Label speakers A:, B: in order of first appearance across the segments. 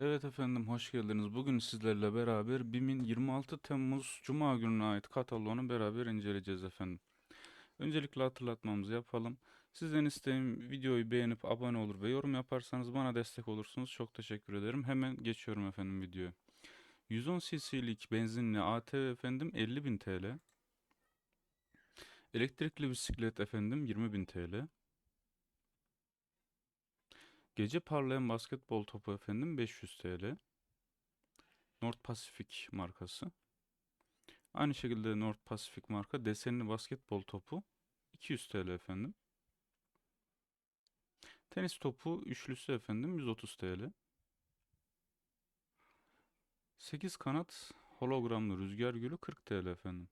A: Evet efendim hoş geldiniz. Bugün sizlerle beraber BİM'in 26 Temmuz Cuma gününe ait kataloğunu beraber inceleyeceğiz efendim. Öncelikle hatırlatmamızı yapalım. Sizden isteğim videoyu beğenip abone olur ve yorum yaparsanız bana destek olursunuz. Çok teşekkür ederim. Hemen geçiyorum efendim videoya. 110 cc'lik benzinli ATV efendim 50.000 TL. Elektrikli bisiklet efendim 20.000 TL. Gece parlayan basketbol topu efendim 500 TL. North Pacific markası. Aynı şekilde North Pacific marka desenli basketbol topu 200 TL efendim. Tenis topu üçlüsü efendim 130 TL. 8 kanat hologramlı rüzgar gülü 40 TL efendim.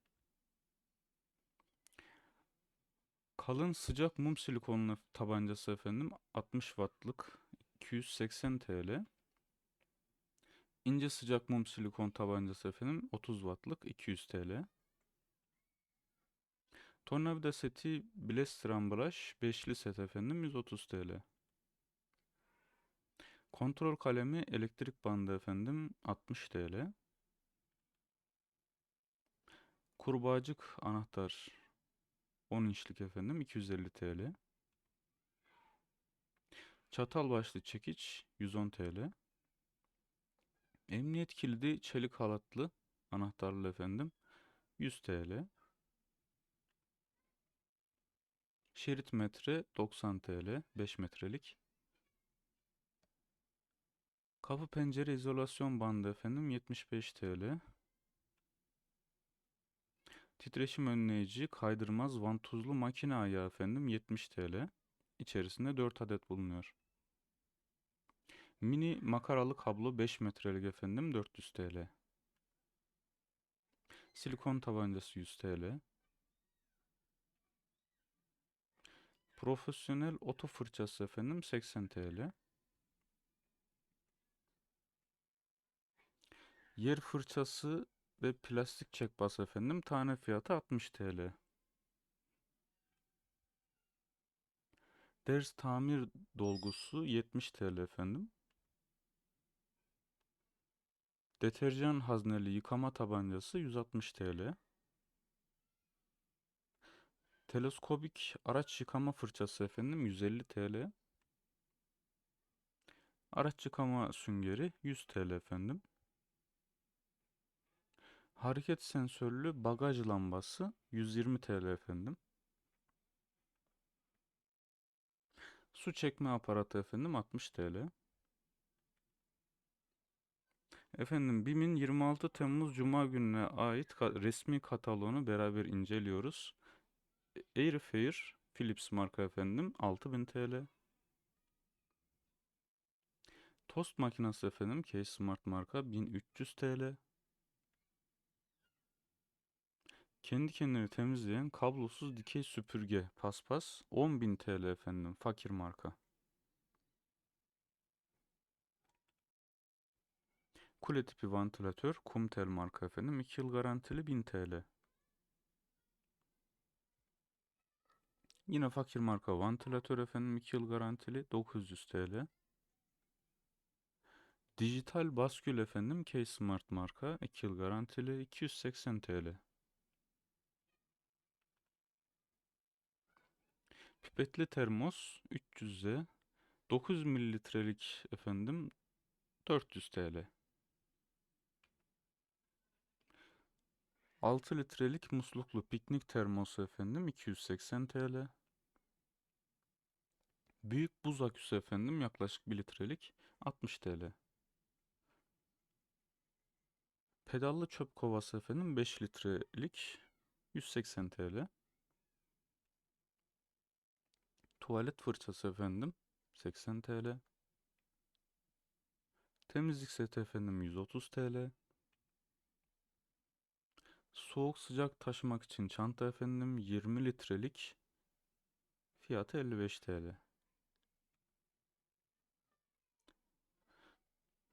A: Kalın sıcak mum silikonlu tabancası efendim 60 wattlık 280 TL. İnce sıcak mum silikon tabancası efendim 30 wattlık 200 TL. Tornavida seti Blaster ambalaj beşli set efendim 130 TL. Kontrol kalemi elektrik bandı efendim 60 TL. Kurbağacık anahtar 10 inçlik efendim 250 TL. Çatal başlı çekiç 110 TL. Emniyet kilidi çelik halatlı anahtarlı efendim 100 TL. Şerit metre 90 TL 5 metrelik. Kapı pencere izolasyon bandı efendim 75 TL. Titreşim önleyici kaydırmaz vantuzlu makine ayağı efendim 70 TL. İçerisinde 4 adet bulunuyor. Mini makaralı kablo 5 metrelik efendim 400 TL. Silikon tabancası 100 TL. Profesyonel oto fırçası efendim 80 TL. Yer fırçası ve plastik çekbas efendim tane fiyatı 60 TL. Ders tamir dolgusu 70 TL efendim. Deterjan hazneli yıkama tabancası 160 TL. Teleskobik araç yıkama fırçası efendim 150 TL. Araç yıkama süngeri 100 TL efendim. Hareket sensörlü bagaj lambası 120 TL efendim. Su çekme aparatı efendim 60 TL. Efendim BİM'in 26 Temmuz Cuma gününe ait ka- resmi kataloğunu beraber inceliyoruz. Airfare Philips marka efendim 6000 TL. Tost makinesi efendim Case Smart marka 1300 TL. Kendi kendini temizleyen kablosuz dikey süpürge paspas 10.000 TL efendim fakir marka. Kule tipi vantilatör Kumtel marka efendim 2 yıl garantili 1000 TL. Yine fakir marka vantilatör efendim 2 yıl garantili 900 TL. Dijital baskül efendim K-Smart marka 2 yıl garantili 280 TL. Pipetli termos 300'e 9 mililitrelik efendim 400 TL. 6 litrelik musluklu piknik termosu efendim 280 TL. Büyük buz aküsü efendim yaklaşık 1 litrelik 60 TL. Pedallı çöp kovası efendim 5 litrelik 180 TL. Tuvalet fırçası efendim 80 TL. Temizlik seti efendim 130 TL. Soğuk sıcak taşımak için çanta efendim 20 litrelik fiyatı 55 TL.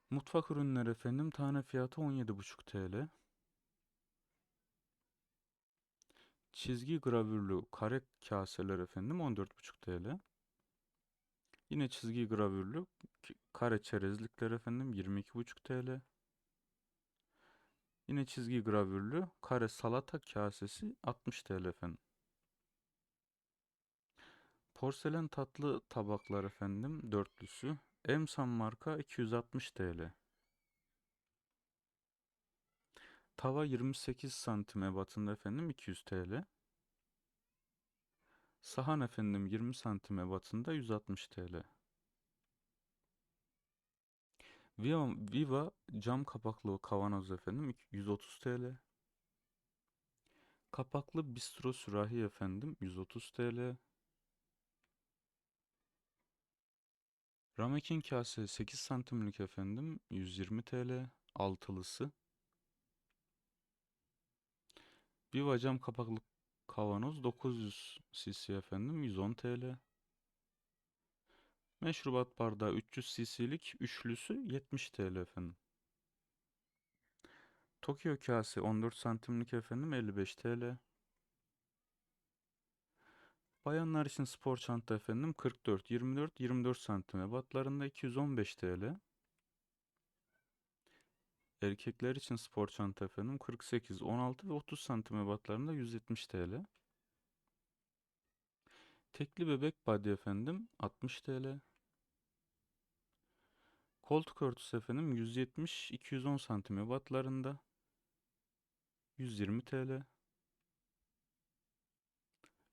A: Mutfak ürünleri efendim tane fiyatı 17,5 TL. Çizgi gravürlü kare kaseler efendim 14,5 TL. Yine çizgi gravürlü kare çerezlikler efendim 22,5 TL. Yine çizgi gravürlü kare salata kasesi 60 TL efendim. Porselen tatlı tabaklar efendim dörtlüsü. Emsan marka 260 TL. Tava 28 santim ebatında efendim 200 TL. Sahan efendim 20 santim ebatında 160 TL. Viva, Viva cam kapaklı kavanoz efendim 130 TL. Kapaklı bistro sürahi efendim 130 TL. Ramekin kase 8 santimlik efendim 120 TL. Altılısı. Viva cam kapaklı kavanoz 900 cc efendim 110 TL. Meşrubat bardağı 300 cc'lik üçlüsü 70 TL efendim. Tokyo kase 14 santimlik efendim 55 TL. Bayanlar için spor çanta efendim 44, 24, 24 santim ebatlarında 215 TL. Erkekler için spor çanta efendim 48, 16 ve 30 santim ebatlarında 170 TL. Tekli bebek body efendim 60 TL. Koltuk örtüsü efendim 170, 210 santim ebatlarında 120 TL.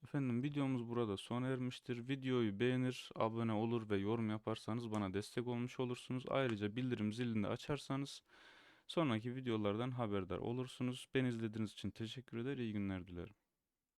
A: Efendim videomuz burada sona ermiştir. Videoyu beğenir, abone olur ve yorum yaparsanız bana destek olmuş olursunuz. Ayrıca bildirim zilini açarsanız sonraki videolardan haberdar olursunuz. Beni izlediğiniz için teşekkür eder, iyi günler dilerim.